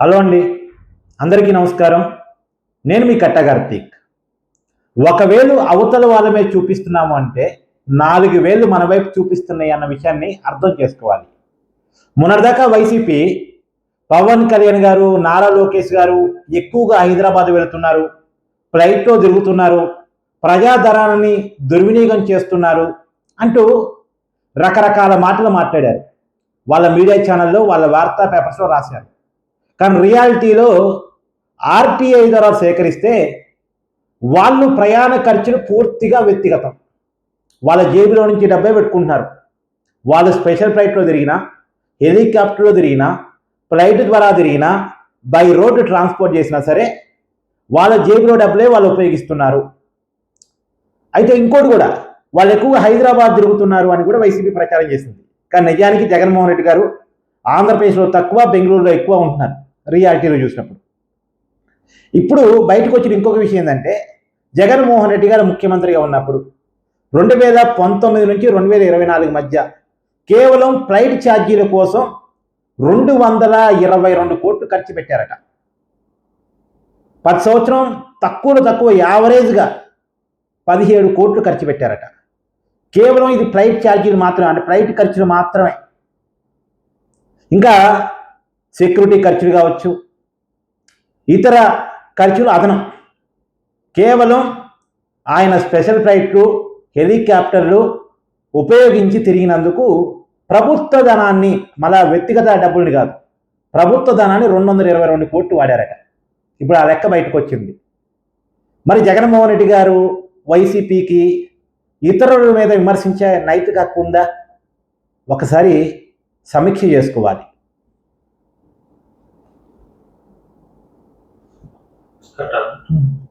Hello అండి. అందరికీ నమస్కారం. నేను మీ కట్ట కార్తీక్. ఒకవేళ అవతల వాళ్ళ మీద చూపిస్తున్నాము అంటే నాలుగు వేలు మన వైపు చూపిస్తున్నాయి అన్న విషయాన్ని అర్థం చేసుకోవాలి. మొన్నటిదాకా వైసీపీ పవన్ కళ్యాణ్ గారు నారా లోకేష్ గారు ఎక్కువగా హైదరాబాద్ వెళుతున్నారు. ఫ్లైట్లో తిరుగుతున్నారు. ప్రజాధనాన్ని దుర్వినియోగం చేస్తున్నారు అంటూ రకరకాల మాటలు మాట్లాడారు. వాళ్ళ మీడియా ఛానల్లో వాళ్ళ వార్తా పేపర్స్లో రాశారు. కానీ రియాలిటీలో ఆర్టీఐ ద్వారా సేకరిస్తే వాళ్ళు ప్రయాణ ఖర్చులు పూర్తిగా వ్యక్తిగతం. వాళ్ళ జేబులో నుంచి డబ్బే పెట్టుకుంటున్నారు. వాళ్ళు స్పెషల్ ఫ్లైట్లో తిరిగినా హెలికాప్టర్లో తిరిగినా ఫ్లైట్ ద్వారా తిరిగినా బై రోడ్డు ట్రాన్స్పోర్ట్ చేసినా సరే వాళ్ళ జేబులో డబ్బులే వాళ్ళు ఉపయోగిస్తున్నారు. అయితే ఇంకోటి కూడా వాళ్ళు ఎక్కువగా హైదరాబాద్ తిరుగుతున్నారు అని కూడా వైసీపీ ప్రచారం చేసింది. కానీ నిజానికి జగన్మోహన్ రెడ్డి గారు ఆంధ్రప్రదేశ్లో తక్కువ బెంగళూరులో ఎక్కువ ఉంటున్నారు. రియాలిటీలో చూసినప్పుడు. ఇప్పుడు బయటకు వచ్చిన ఇంకొక విషయం ఏంటంటే జగన్మోహన్ రెడ్డి గారు ముఖ్యమంత్రిగా ఉన్నప్పుడు రెండు వేల పంతొమ్మిది నుంచి రెండు వేల ఇరవై నాలుగు మధ్య కేవలం ఫ్లైట్ ఛార్జీల కోసం రెండు వందల ఇరవై రెండు కోట్లు ఖర్చు పెట్టారట. పది సంవత్సరం తక్కువలో తక్కువ యావరేజ్గా పదిహేడు కోట్లు ఖర్చు పెట్టారట. కేవలం ఇది ఫ్లైట్ ఛార్జీలు మాత్రమే అంటే ఫ్లైట్ ఖర్చులు మాత్రమే. ఇంకా సెక్యూరిటీ ఖర్చులు కావచ్చు ఇతర ఖర్చులు అదనం. కేవలం ఆయన స్పెషల్ ఫ్లైట్లు హెలికాప్టర్లు ఉపయోగించి తిరిగినందుకు ప్రభుత్వ ధనాన్ని మళ్ళా వ్యక్తిగత డబ్బుల్ని కాదు ప్రభుత్వ ధనాన్ని రెండు వందల ఇరవై రెండు కోట్లు వాడారట. ఇప్పుడు ఆ లెక్క బయటకు వచ్చింది మరి జగన్మోహన్ రెడ్డి గారు వైసీపీకి ఇతరుల మీద విమర్శించే నైతిక హక్కు ఉందా? ఒకసారి సమీక్ష చేసుకోవాలి. catar tudo.